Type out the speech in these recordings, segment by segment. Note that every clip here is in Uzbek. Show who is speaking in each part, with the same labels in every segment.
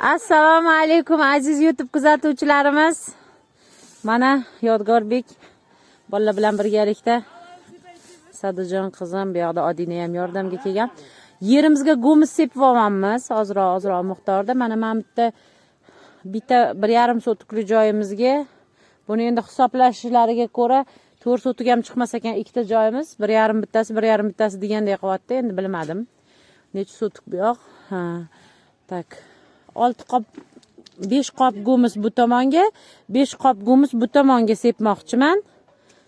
Speaker 1: assalomu alaykum aziz youtube kuzatuvchilarimiz. Mana yodgorbek bolalar bilan birgalikda. Sadujon qizim bu yoqda odina ham yordamga kelgan. Yerimizga go'miz sepib olganmiz ozroq ozroq miqdorda. Mana mana bu yerda bitta bir yarim sotikli joyimizga buni endi hisoblashlariga ko'ra to'rt sotik ham chiqmas ekan ikkita joyimiz. Bir yarim bittasi bir yarim bittasi degandek qilyapti endi bilmadim. Necha sotik bu yoq? Ha tak. Olti qop besh qop go'miz bu tomonga besh qop go'miz bu tomonga sepmoqchiman.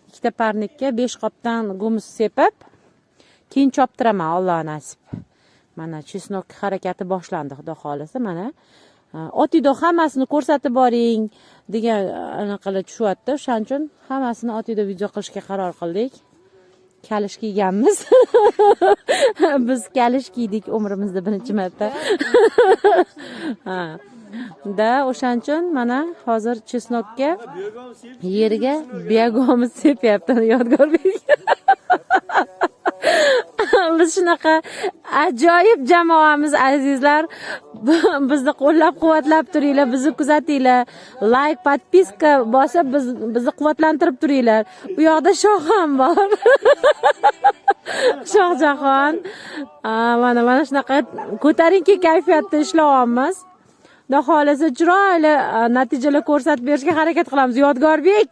Speaker 1: Ikkita parnikka besh qopdan go'miz sepib keyin choptiraman alloh nasib. Mana chesnok harakati boshlandi xudo xohlasa mana e, otiyda hammasini ko'rsatib boring degan e, anaqalar tushyapti. O'shaning uchun hammasini otiyda video qilishga qaror qildik. Kalish kiyganmiz. Biz kalish kiydik umrimizda birinchi marta. Ha. da o'shaning uchun mana hozir chesnokka yerga biyagomiz sepyapti yodgorbek biz shunaqa ajoyib jamoamiz azizlar. Bizni qo'llab quvvatlab turinglar bizni kuzatinglar. Layk podpiska bosib bizni quvvatlantirib turinglar. U yoqda shoh ham bor. shohjahon Aa, mana mana shunaqa ko'tarinki kayfiyatda ishlayapmiz. Xudo xohlasa chiroyli natijalar ko'rsatib berishga harakat qilamiz. Yodgorbek!